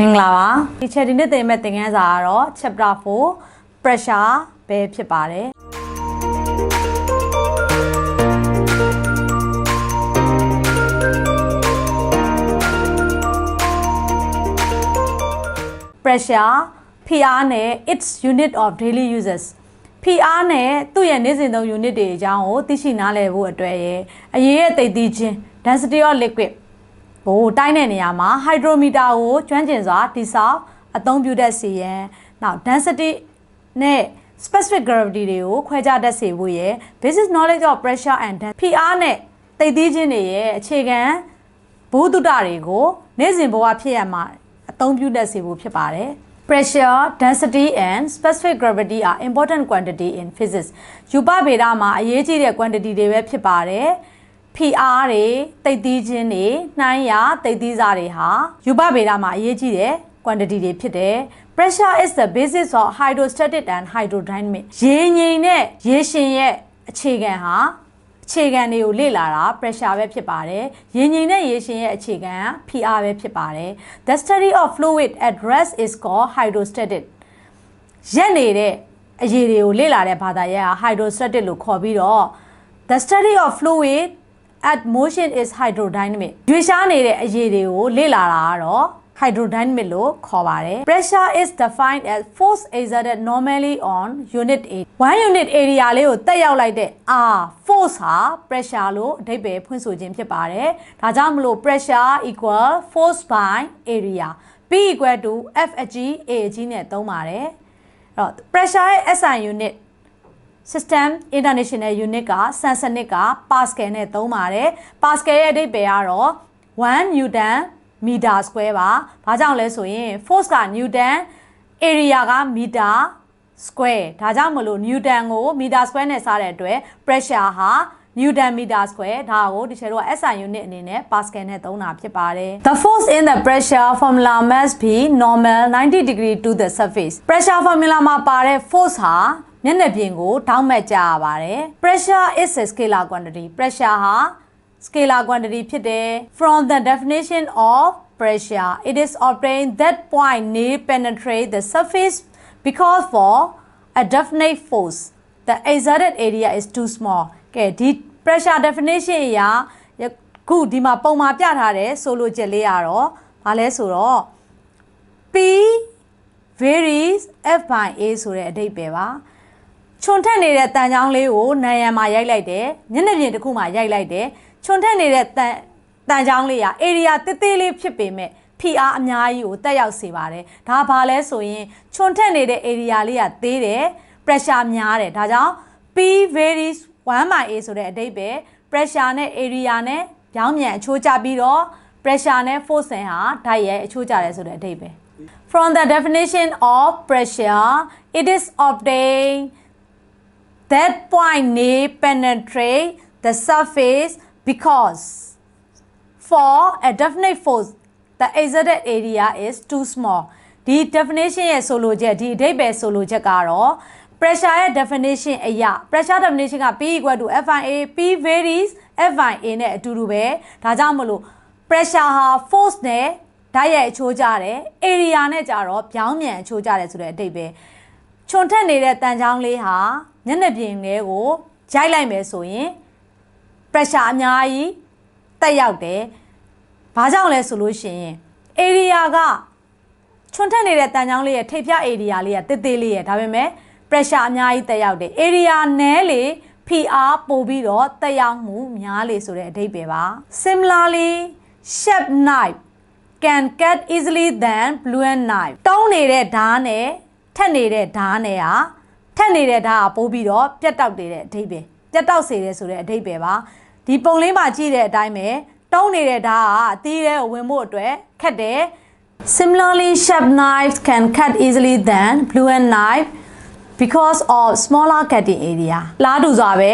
မင်္ဂလာပါဒီ chat ဒီနေ့သင်မဲ့သင်ခန်းစာကတော့ chapter 4 pressure ပဲဖြစ်ပါတယ် pressure PR နဲ့ its unit of daily uses PR နဲ့သူ့ရဲ့နေ့စဉ်သုံး unit တွေအကြောင်းကိုသိရှိနားလည်ဖို့အတွက်ရယ်အရေးရဲ့သိသိချင်း density of liquid ကိုတိုင်းတဲ့နေရာမှာ hydrometer ကိုကျွမ်းကျင်စွာတိဆောက်အသုံးပြုတတ်စေရန်နောက် density နဲ့ specific gravity တွေကိုခွဲခြားတတ်စေဖို့ရယ် basic knowledge of pressure and density PR နဲ့သိသိချင်းတွေရဲ့အခြေခံဘုဒ္ဓတာတွေကိုနေ့စဉ်ဘဝဖြစ်ရမှာအသုံးပြုတတ်စေဖို့ဖြစ်ပါတယ် Pressure, density and specific gravity are important quantity in physics. ယူပဗေဒမှာအရေးကြီးတဲ့ quantity တွေပဲဖြစ်ပါတယ်။ PR တွေတိတ်သီးခြင်းတွေနှိုင်းရတိတ်သီးစားတွေဟာယူပဗေဒမှာအရေးကြီးတဲ့ quantity တွေဖြစ်တယ်။ Pressure is the basis of hydrostatic and hydrodynamic. ရေငိမ်တဲ့ရေရှင်ရဲ့အခြေခံဟာအခြေခံတွေကိုလေ့လာတာ pressure ပဲဖြစ်ပါတယ်။ရေငိမ်တဲ့ရေရှင်ရဲ့အခြေခံက PR ပဲဖြစ်ပါတယ်။ The study of fluid at rest is called hydrostatic. ရက်နေတဲ့အရည်တွေကိုလေ့လာတဲ့ဘာသာရပ်က hydrostatic လို့ခေါ်ပြီးတော့ the study of fluid at motion is hydrodynamic ရွေ့ရှားနေတဲ့အရည်တွေကိုလေ့လာတာကတော့ hydrodynamic လို့ခေါ်ပါတယ် pressure is defined as force exerted normally on unit area 1 unit area လေးကိုတက်ရောက်လိုက်တဲ့ R force ဟာ pressure လို့အဓိပ္ပာယ်ဖွင့်ဆိုခြင်းဖြစ်ပါတယ်ဒါကြောင့်မလို့ pressure equal force by area P equal to F အကြီး A အကြီးနဲ့သုံးပါတယ်အဲ့တော့ pressure ရဲ့ SI unit system international unit ကစံစနစ်က pascal နဲ့သုံးပါတယ် pascal ရဲ့အဓိပ္ပာယ်ကတော့1 newton meter square ပါဘာကြောင့်လဲဆိုရင် force က newton area က meter square ဒါကြောင့်မလို့ newton ကို meter square နဲ့စားတဲ့အတွက် pressure ဟာ newton meter square ဒါကိုဒီချက်တော့ SI unit အနေနဲ့ pascal နဲ့သုံးတာဖြစ်ပါတယ် The force in the pressure formula must be normal 90 degree to the surface pressure formula မှာပါတဲ့ force ဟာ မျက်နှာပြင်ကိုထောက်မှတ်ကြရပါတယ် pressure is a scalar quantity pressure ဟာ scalar quantity ဖြစ်တယ် from the definition of pressure it is obtained that point need penetrate the surface because for a definite force the exerted area is too small ကဲဒီ pressure definition အရာခုဒီမှာပုံမှာပြထားတဲ့ဆိုလိုချက်လေးကတော့ဘာလဲဆိုတော့ P varies F by A ဆိုတဲ့အဓိပ္ပာယ်ပါ ခြုံထက်နေတဲ့တန်ချောင်းလေးကိုနံရံမှာရိုက်လိုက်တယ်မျက်နှာပြင်တစ်ခုမှာရိုက်လိုက်တယ်ခြုံထက်နေတဲ့တန်တန်ချောင်းလေးက area တိတိလေးဖြစ်ပေမဲ့ PR အများကြီးကိုတက်ရောက်စေပါတယ်ဒါဘာလဲဆိုရင်ခြုံထက်နေတဲ့ area လေးကသေးတယ် pressure များတယ်ဒါကြောင့် P varies 1 by A ဆိုတဲ့အဓိပ္ပာယ် pressure နဲ့ area နဲ့ပြောင်းပြန်အချိုးကျပြီးတော့ pressure နဲ့ force ဟာဓာတ်ရဲ့အချိုးကျတယ်ဆိုတဲ့အဓိပ္ပာယ် From the definition of pressure it is obtained that point may penetrate the surface because for a definite force the exerted area is too small ဒီ definition ရဲ့ဆိုလိုချက်ဒီအဓိပ္ပာယ်ဆိုလိုချက်ကတော့ pressure ရဲ့ definition အရာ pressure definition က P equal to FIA P varies FIA နဲ့အတူတူပဲဒါကြောင့်မလို့ pressure ဟာ force နဲ့ဓာတ်ရိုက်အချိုးကြတယ် area နဲ့ကြတော့ပြောင်းမြန်အချိုးကြတယ်ဆိုတဲ့အဓိပ္ပာယ်ခြုံထက်နေတဲ့တန်ချောင်းလေးဟာ မျက်နှာပြင်လေးကိုရိုက်လိုက်မယ်ဆိုရင် pressure အများကြီးတက်ရောက်တယ်။ဘာကြောင့်လဲဆိုလို့ရှိရင် area ကချွန်ထက်နေတဲ့တန်ချောင်းလေးရဲ့ထိပ်ဖြတ် area လေးကတစ်သေးလေးရဲ့ဒါပေမဲ့ pressure အများကြီးတက်ရောက်တယ် area နဲလေ PR ပို့ပြီးတော့တက်ရောက်မှုများလေဆိုတဲ့အဓိပ္ပာယ်ပါ similarly sharp knife can cut easily than blunt knife တောင်းနေတဲ့ဓာတ်နဲ့ထက်နေတဲ့ဓာတ်နဲ့ဟာ ထက်နေတဲ့ဓာတ်ကပို့ပြီးတော့ပြတ်တောက်နေတဲ့အဓိပ္ပာယ်ပြတ်တောက်စေတယ်ဆိုတဲ့အဓိပ္ပာယ်ပါဒီပုံလေးမှာကြည့်တဲ့အတိုင်းပဲတုံးနေတဲ့ဓာတ်ကအသီးထဲကိုဝင်ဖို့အတွက်ခက်တယ် Similarly sharp knives can cut easily than blunt knife because of smaller cutting area လားတူစွာပဲ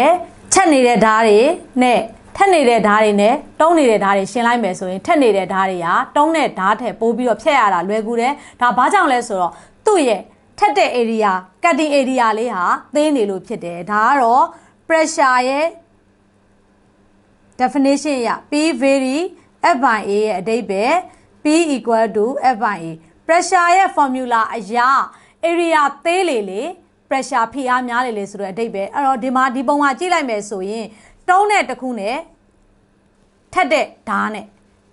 ချက်နေတဲ့ဓာတ်တွေနဲ့ထက်နေတဲ့ဓာတ်တွေနဲ့တုံးနေတဲ့ဓာတ်တွေရှင်းလိုက်မယ်ဆိုရင်ထက်နေတဲ့ဓာတ်တွေကတုံးတဲ့ဓာတ်ထက်ပိုပြီးတော့ဖြတ်ရတာလွယ်ကူတယ်ဒါဘာကြောင့်လဲဆိုတော့သူ့ရဲ့ ထက်တဲ့ area cutting area လေးဟာသေးနေလို့ဖြစ်တယ်ဒါကတော့ pressure ရဲ့ definition ရ P vary F by A ရဲ့အဓိပ္ပာယ် P equal to F by A pressure ရဲ့ formula အရာ area သေးလေလေ pressure ဖိအားများလေလေဆိုတော့အဓိပ္ပာယ်အဲ့တော့ဒီမှာဒီပုံမှာကြည့်လိုက်မယ်ဆိုရင်တုံးတဲ့တစ်ခုနဲ့ထက်တဲ့ဓာတ်နဲ့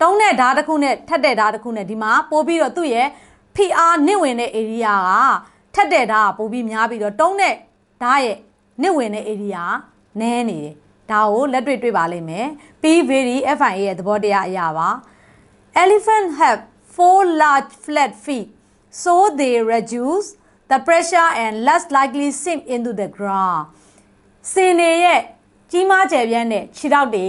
တုံးတဲ့ဓာတ်တစ်ခုနဲ့ထက်တဲ့ဓာတ်တစ်ခုနဲ့ဒီမှာပို့ပြီးတော့သူ့ရဲ့ဖိအားနစ်ဝင်တဲ့ area က ထက်တဲ့ဓာတ်ကပို့ပြီးများပြီးတော့တုံးတဲ့ဓာတ်ရဲ့နစ်ဝင်တဲ့ area နည်းနေတယ်ဒါကိုလက်တွေ့တွေ့ပါလိမ့်မယ် P very FIA ရဲ့သဘောတရားအရာပါ Elephant have four large flat feet so they reduce the pressure and less likely sink into the ground စင်နေရဲ့ကြီးမားကျယ်ပြန့်တဲ့ခြေထောက်တွေ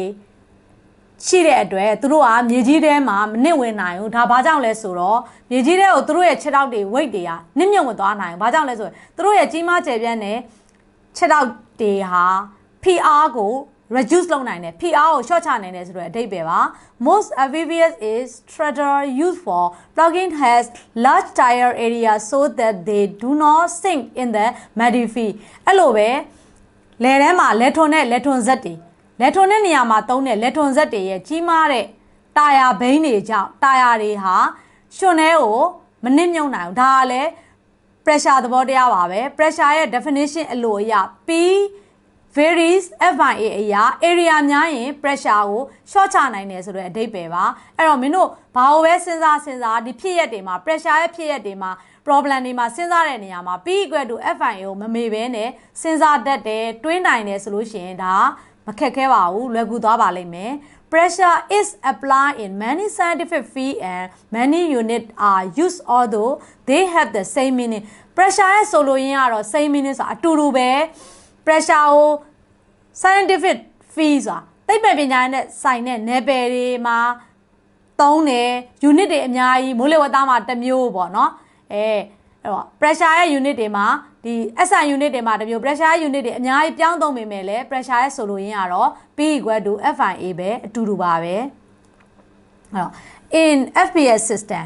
ရှိတဲ့အတွက်သူတို့ကမြေကြီးထဲမှာမနစ်ဝင်နိုင်ဘူးဒါဘာကြောင့်လဲဆိုတော့မြေကြီးထဲကိုသူတို့ရဲ့ခြေထောက်တွေ weight တွေကနစ်မြုပ်မသွားနိုင်ဘူးဘာကြောင့်လဲဆိုရင်သူတို့ရဲ့ကြီးမားကျယ်ပြန့်တဲ့ခြေထောက်တွေဟာ PR ကို reduce လုပ်နိုင်တယ် PR ကို short ချနိုင်တယ်ဆိုတော့အဓိပ္ပာယ်ပါ most amphibious is treader used for plugging has large tire area so that they do not sink in the muddy field အဲ့လိုပဲလယ်ထဲမှာလက်ထွန်နဲ့လက်ထွန်ဇက်တွေ လက်ထွန်တဲ့နေရာမှာသုံးတဲ့လက်ထွန်ဇက်တွေရဲ့ကြီးမားတဲ့တာယာဘိန်းတွေကြောင့်တာယာတွေဟာရှင်ထဲကိုမနစ်မြုံနိုင်ဘူးဒါကလည်း pressure သဘောတရားပါပဲ pressure ရဲ့ definition အလိုအရ P varies FIA အရာ area များရင် pressure ကို short ချနိုင်တယ်ဆိုတဲ့အဓိပ္ပာယ်ပါအဲ့တော့မင်းတို့ဘာလို့ပဲစဉ်းစားစဉ်းစားဒီဖြစ်ရက်တွေမှာ pressure ရဲ့ဖြစ်ရက်တွေမှာ problem တွေမှာစဉ်းစားတဲ့နေရာမှာ P equal to FIA ကိုမမေ့ဘဲနဲ့စဉ်းစားတတ်တယ်တွေးနိုင်တယ်ဆိုလို့ရှိရင်ဒါ မခက်ခဲပါဘူးလွယ်ကူသွားပါလိမ့်မယ် Pressure is applied in many scientific fields and many units are used although they have the same meaning. Pressure ရဲ့ဆိုလိုရင်းကတော့ same meaning ဆိုတာအတူတူပဲ pressure ကို scientific field ဆိုတာသိပ္ပံပညာနဲ့ဆိုင်တဲ့ level တွေမှာသုံးတယ် unit တွေအများကြီးမိုးလေဝသမှာတစ်မျိုးပေါ့နော်အဲ အဲ့တော့ pressure ရဲ့ unit တွေမှာဒီ SI unit တွေမှာတစ်မျိုး pressure ရဲ့ unit တွေအများကြီးပြောင်းသုံးပေမဲ့လည်း pressure ရဲ့ဆိုလိုရင်းကတော့ P equal to FIA ပဲအတူတူပါပဲအဲ့တော့ in FPS system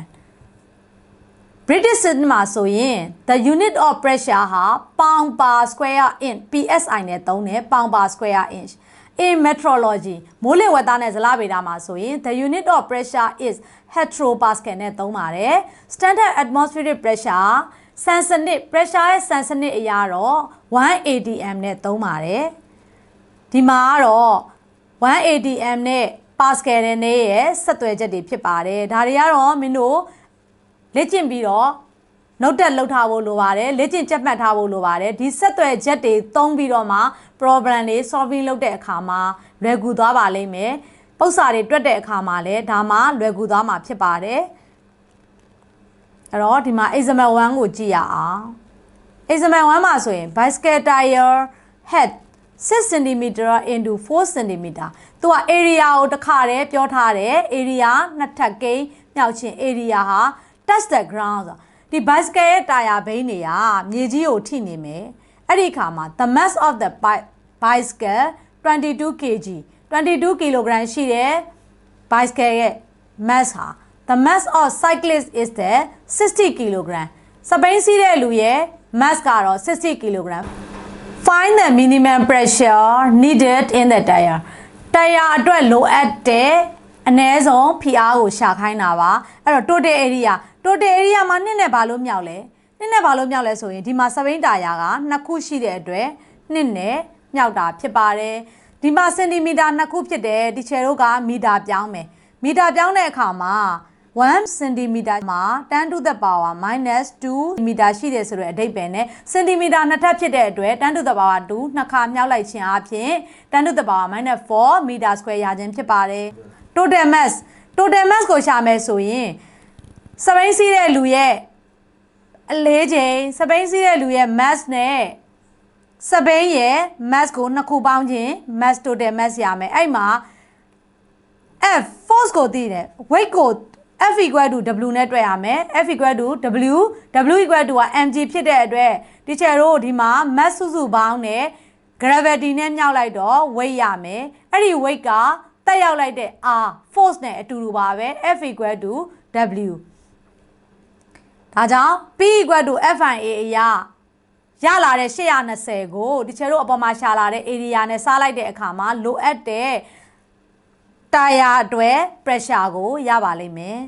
British system မှာဆိုရင် the unit of pressure ဟာ pound per square inch PSI နဲ့သုံးတယ် pound per square inch in meteorology မိုးလေဝသနဲ့ဇလဗေဒမှာဆိုရင် the unit of pressure is hectopascal နဲ့သုံးပါတယ် standard atmospheric pressure ဆန်စနစ် pressure ရဲ့ဆန်စနစ်အရာတော့1 atm နဲ့သုံးပါတယ်ဒီမှာကတော့1 atm နဲ့ pascal နဲ့ရဲ့ဆက်သွယ်ချက်တွေဖြစ်ပါတယ်ဒါတွေကတော့မင်းတို့လေ့ကျင့်ပြီးတော့ နှုတ်တက်လှုပ်ထားဖို့လိုပါတယ်လေ့ကျင့်ကြက်မှတ်ထားဖို့လိုပါတယ်ဒီဆက်သွယ်ချက်တွေသုံးပြီးတော့မှ problem တွေ solving လုပ်တဲ့အခါမှာလွယ်ကူသွားပါလိမ့်မယ်ပု္ပ္ပာတွေတွက်တဲ့အခါမှာလည်းဒါမှလွယ်ကူသွားမှာဖြစ်ပါတယ်အဲ့တော့ဒီမှာ example 1ကိုကြည့်ရအောင် example 1မှာဆိုရင် bicycle tire head 6 cm into 4 cm သူက area ကိုတစ်ခါတည်းပြောထားတယ် area နှစ်ထပ်ကိန်းမြောက်ချင်း area ဟာ touch the ground ဆို ဒီ bicycle ရဲ့တာယာဘိန်းတွေကမြေကြီးကိုထိနေမယ်အဲ့ဒီခါမှာ the mass of the bicycle 22 kg 22 kg ရှိတဲ့ bicycle ရဲ့ mass ဟာ the mass of cyclist is the 60 kg စပိန်စီးတဲ့လူရဲ့ mass ကတော့60 kg find the minimum pressure needed in the tire တရားအတွက်လိုအပ်တဲ့အနည်းဆုံးဖိအားကိုရှာခိုင်းတာပါအဲ့တော့ total area total area မှာနှစ်နဲ့ဘာလို့မြောက်လဲနှစ်နဲ့ဘာလို့မြောက်လဲဆိုရင်ဒီမှာစပိန်တာယာကနှစ်ခုရှိတဲ့အတွက်နှစ်နဲ့မြောက်တာဖြစ်ပါတယ်ဒီမှာစင်တီမီတာနှစ်ခုဖြစ်တယ်ဒီချယ်တို့ကမီတာပြောင်းမယ်မီတာပြောင်းတဲ့အခါမှာ1 cm မှာ10 to the power -2 မီတာရှိတယ်ဆိုတဲ့အဓိပ္ပာယ်နဲ့စင်တီမီတာနှစ်ထပ်ဖြစ်တဲ့အတွက်10 to the power 2နှစ်ခါမြောက်လိုက်ခြင်းအပြင်10 to the power -4 မီတာ square ရခြင်းဖြစ်ပါတယ် total mass total mass ကိုရှာမယ်ဆိုရင် စပိန်စီးတဲ့လူရဲ့အလေးချိန်စပိန်စီးတဲ့လူရဲ့ mass နဲ့စပိန်ရဲ့ mass ကိုနှစ်ခုပေါင်းခြင်း mass total mass ရမယ်အဲ့မှာ F force ကိုသိတယ် weight ကို F equal to W နဲ့တွက်ရမယ် F equal to W W equal to mg ဖြစ်တဲ့အတွက်ဒီချက်တို့ဒီမှာ mass စုစုပေါင်းနဲ့ gravity နဲ့ညှောက်လိုက်တော့ weight ရမယ်အဲ့ဒီ weight ကတက်ရောက်လိုက်တဲ့ R force နဲ့အတူတူပါပဲ F equal to W ဒါကြောင့် P equal to FIA အရာရလာတဲ့820ကိုဒီချေတို့အပေါ်မှာရှာလာတဲ့ area နဲ့စားလိုက်တဲ့အခါမှာလိုအပ်တဲ့တာယာအတွက် pressure ကိုရပါလိမ့်မယ်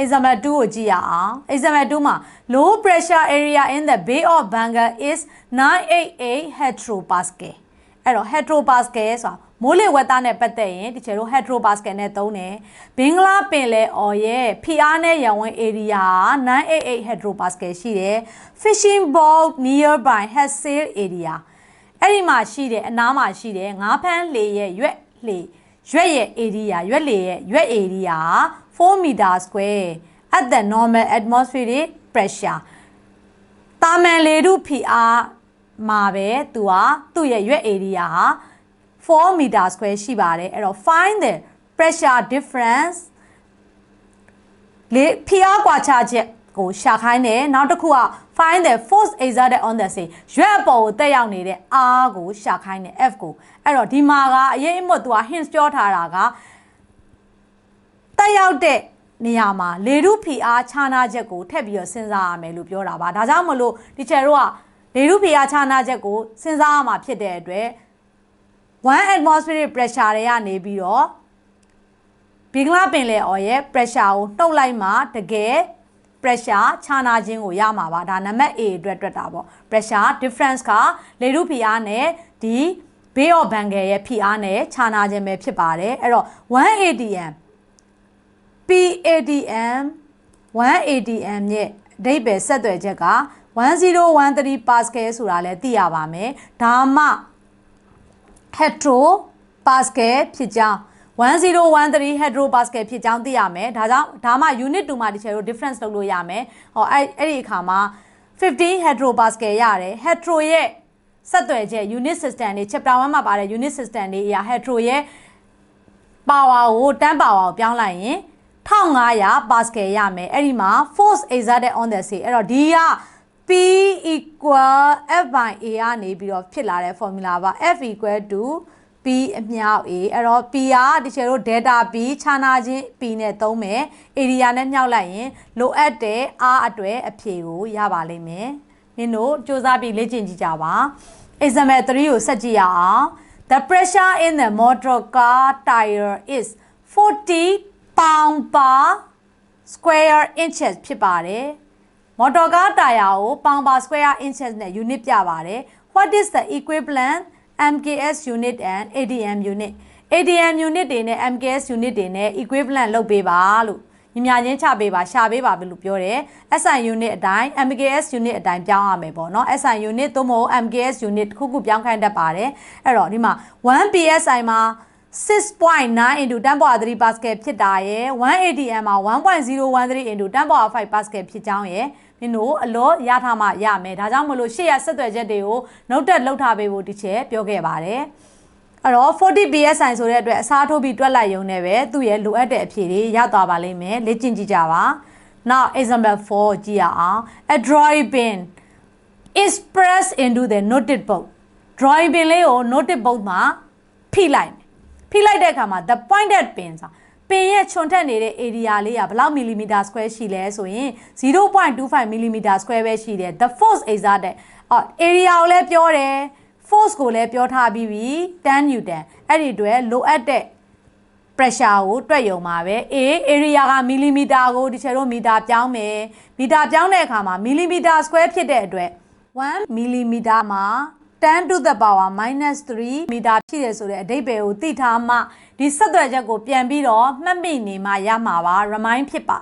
example 2ကိုကြည့်ရအောင် example 2မှာ low pressure area in the bay of bengal is 988 hectopascal အဲ့တော့ hectopascal ဆိုတာ မိုးလေဝသနဲ့ပတ်သက်ရင်ဒီချေတို့ hectopascal နဲ့သုံးတယ်ဘင်္ဂလားပင်လယ်အော်ရဲ့ဖိအားနဲ့ရန်ဝင် area 988 hectopascal ရှိတယ် fishing boat nearby has sail area အဲ့ဒီမှာရှိတယ်အနားမှာရှိတယ်ငါးဖမ်းလေရဲ့ရွက်လေရွက်ရဲ့ area ရွက်လေရဲ့ရွက် area 4 meter square at the normal atmospheric pressure တာမန်လေထုဖိအားမှာပဲသူကသူ့ရဲ့ရွက် area ဟာ 4 meter square ရှိပါတယ်အဲ့တော့ find the pressure difference လေဖိအားကွာခြားချက်ကိုရှာခိုင်းတယ်နောက်တစ်ခုက find the force exerted on the sea ရွက်အပေါ်ကိုတက်ရောက်နေတဲ့အားကိုရှာခိုင်းတယ် F ကိုအဲ့တော့ဒီမှာကအရေးအမွတ်သူက hints ပြောထားတာကတက်ရောက်တဲ့နေရာမှာလေထုဖိအားခြားနာချက်ကိုထည့်ပြီးတော့စဉ်းစားရမယ်လို့ပြောတာပါဒါကြောင့်မလို့ဒီချယ်တို့ကလေထုဖိအားခြားနာချက်ကိုစဉ်းစားရမှာဖြစ်တဲ့အတွက် 1 atmospheric pressure တွေကနေပြီးတော့ဘင်္ဂလားပင်လယ်အော်ရဲ့ pressure ကိုနှုတ်လိုက်မှတကယ် pressure ခြားနာခြင်းကိုရမှာပါဒါနံပါတ် A အတွက်တွက်တာပေါ့ pressure difference ကလေထုဖိအားနဲ့ဒီ Bay of Bengal ရဲ့ဖိအားနဲ့ခြားနာခြင်းပဲဖြစ်ပါတယ်အဲ့တော့ 1ATM PADM 1ATM ရဲ့အဓိပ္ပာယ်ဆက်သွယ်ချက်က1013 Pascal ဆိုတာလည်းသိရပါမယ်ဒါမှ hetero pascal ဖြစ်ကြောင်း1013 hetero pascal ဖြစ်ကြောင်းသိရမယ်ဒါကြောင့်ဒါမှ unit 2မှာဒီချေတို့ difference လုပ်လို့ရမယ်ဟောအဲ့အဲ့ဒီအခါမှာ15 hetero pascal ရတယ် hetero ရဲ့ဆက်သွယ်ချက် unit system တွေ chapter 1မှာပါတဲ့ unit system တွေအရာ hetero ရဲ့ power ကို10 power ကိုပြောင်းလိုက်ရင်1500 pascal ရမယ်အဲ့ဒီမှာ force exerted on the sea အဲ့တော့ဒီက P equal F by A ကနေပြီးတော့ဖြစ်လာတဲ့ formula ပါ F equal to P အမြောက် A အဲ့တော့ P ကဒီချေတို့ data P ခြားနာခြင်း P နဲ့သုံးမယ် area နဲ့မြောက်လိုက်ရင်လိုအပ်တဲ့ R အတွက်အဖြေကိုရပါလိမ့်မယ်နင်တို့စူးစမ်းပြီးလေ့ကျင့်ကြည့်ကြပါ example 3ကိုဆက်ကြည့်ရအောင် the pressure in the motor car tire is 40 pound per square inches ဖြစ်ပါတယ် မော်တော်ကားတာယာကိုပေါင်ပါ square inches နဲ့ unit ပြပါတယ် what is the equivalent MKS unit and ADM unit ADM unit တွေနဲ့ MKS unit တွေနဲ့ equivalent လုပ်ပေးပါလို့ညီမချင်းချပေးပါရှာပေးပါလို့ပြောတယ် SI unit အတိုင်း MKS unit အတိုင်းပြောင်းရမယ်ပေါ့နော် SI unit သို့မဟုတ် MKS unit တစ်ခုခုပြောင်းခိုင်းတတ်ပါတယ်အဲ့တော့ဒီမှာ1 PSI မှာ6.9 into 10 power 3 pascal ဖြစ်တာရယ် 1ATM မှာ1.013 into 10 power 5 pascal ဖြစ်ကြောင်းရယ် မင်းတို့အလောရထားမှရမယ်ဒါကြောင့်မလို့ရှေ့ရဆက်သွယ်ချက်တွေကိုနှုတ်တက်လောက်ထားပေးဖို့ဒီချက်ပြောခဲ့ပါတယ်အဲ့တော့ 40 PSI ဆိုတဲ့အတွက်အစားထိုးပြီးတွက်လိုက်ရုံနဲ့ပဲသူ့ရဲ့လိုအပ်တဲ့အဖြေတွေရသွားပါလိမ့်မယ်လေ့ကျင့်ကြည့်ကြပါ now example 4ကြည့်ရအောင် a drawing pin is pressed into the noted book drawing pin လေးကို noted book မှာဖိလိုက်မယ်ဖိလိုက်တဲ့အခါမှာ the pointed pin ဆို ပင်ရဲ့ခြုံထက်နေတဲ့ area လေးကဘယ်လောက် millimeter square ရှိလဲဆိုရင်0.25 millimeter square ပဲရှိတယ် the force exerted အော် area ကိုလည်းပြောတယ် force ကိုလည်းပြောထားပြီးပြီ10 newton အဲ့ဒီအတွက်လိုအပ်တဲ့ pressure ကိုတွက်ရုံပါပဲ A area က millimeter ကိုဒီချက်တို့ meter ပြောင်းမယ် meter ပြောင်းတဲ့အခါမှာ millimeter square ဖြစ်တဲ့အတွက်1 millimeter မှာ 10 to the power minus 3 meter ဖြစ်ရဆိုတဲ့အဓိပ္ပာယ်ကိုသိထားမှဒီဆက်သွယ်ချက်ကိုပြန်ပြီးတော့မှတ်မိနေမှရမှာပါ remind ဖြစ်ပါ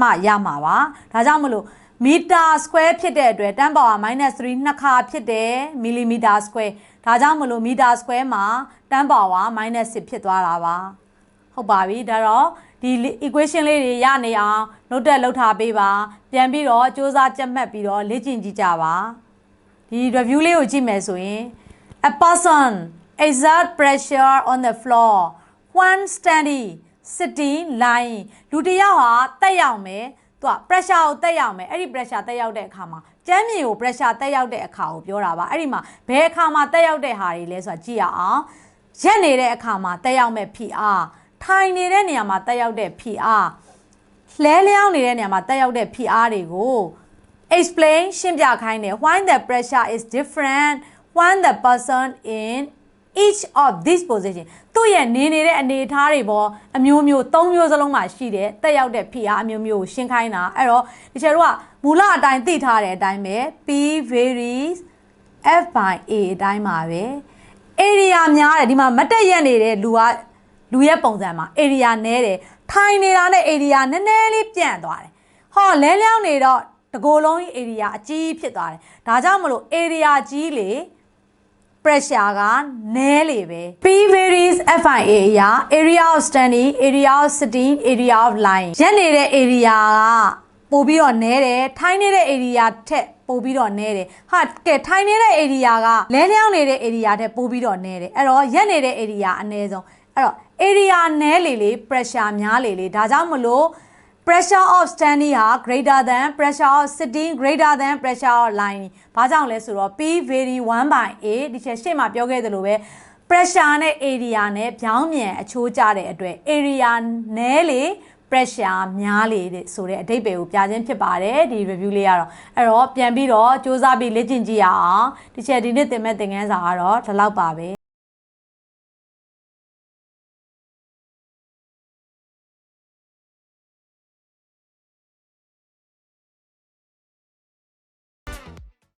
မှရမှာပါဒါကြောင့်မလို့မီတာစကွဲဖြစ်တဲ့အတွက်10 power minus 3နှစ်ခါဖြစ်တယ်မီလီမီတာစကွဲဒါကြောင့်မလို့မီတာစကွဲမှာ10 power minus 6ဖြစ်သွားတာပါဟုတ်ပါပြီဒါတော့ဒီ equation လေးတွေရနေအောင် note တက်လုပ်ထားပေးပါပြန်ပြီးတော့စူးစမ်းကြက်မှတ်ပြီးတော့လေ့ကျင့်ကြည့်ကြပါ ဒီ review လေးကိုကြည့်မယ်ဆိုရင် a person exert pressure on the floor when standing sitting lying လူတစ်ယောက်ဟာတက်ရောက်မယ်သူက pressure ကိုတက်ရောက်မယ်အဲ့ဒီ pressure တက်ရောက်တဲ့အခါမှာကျမ်းမြေကို pressure တက်ရောက်တဲ့အခါကိုပြောတာပါအဲ့ဒီမှာဘယ်အခါမှာတက်ရောက်တဲ့ဟာတွေလဲဆိုတာကြည့်ရအောင်ရက်နေတဲ့အခါမှာတက်ရောက်မဲ့ဖိအားထိုင်နေတဲ့နေရာမှာတက်ရောက်တဲ့ဖိအားလဲလျောင်းနေတဲ့နေရာမှာတက်ရောက်တဲ့ဖိအားတွေကို explain ရှင်းပြခိုင်းတယ် why the pressure is different when the person in each of these position သူ့ရဲ့နေနေတဲ့အနေအထားတွေပေါ်အမျိုးမျိုး၃မျိုးစလုံးမှာရှိတဲ့တက်ရောက်တဲ့ဖိအားအမျိုးမျိုးကိုရှင်းခိုင်းတာအဲ့တော့ဒီချက်တို့ကမူလအတိုင်းသိထားတဲ့အတိုင်းပဲ P varies F by A အတိုင်းပါပဲ area များတယ်ဒီမှာမတ်တက်ရက်နေတဲ့လူကလူရဲ့ပုံစံမှာ area နဲတယ်ထိုင်နေတာနဲ့ area နည်းနည်းလေးပြန့်သွားတယ်ဟောလဲလျောင်းနေတော့ တကိုယ်လုံးကြီး area အကြီးဖြစ်သွားတယ်ဒါကြောင့်မလို့ area ကြီးလေ pressure ကနည်းလေပဲ P varies FIA အရာ area of standing area of sitting area of lying ရက်နေတဲ့ area ကပို့ပြီးတော့နည်းတယ်ထိုင်းနေတဲ့ area ထက်ပို့ပြီးတော့နည်းတယ်ဟာကဲထိုင်းနေတဲ့ area ကလဲလျောင်းနေတဲ့ area ထက်ပို့ပြီးတော့နည်းတယ်အဲ့တော့ရက်နေတဲ့ area အနည်းဆုံးအဲ့တော့ area နည်းလေလေ pressure များလေလေဒါကြောင့်မလို့ pressure of standing ဟာ greater than pressure of sitting greater than pressure of lying ဘာကြောင့်လဲဆိုတော့ P vary 1 by A ဒီချက်ရှေ့မှာပြောခဲ့သလိုပဲ pressure နဲ့ area နဲ့ပြောင်းမြန်အချိုးကျတဲ့အတွက် area နည်းလေ pressure များလေတဲ့ဆိုတဲ့အဓိပ္ပာယ်ကိုပြခြင်းဖြစ်ပါတယ်ဒီ review လေးကတော့အဲ့တော့ပြန်ပြီးတော့စူးစမ်းပြီးလေ့ကျင့်ကြည့်ရအောင်ဒီချက်ဒီနေ့သင်မဲ့သင်ခန်းစာကတော့ဒီလောက်ပါပဲ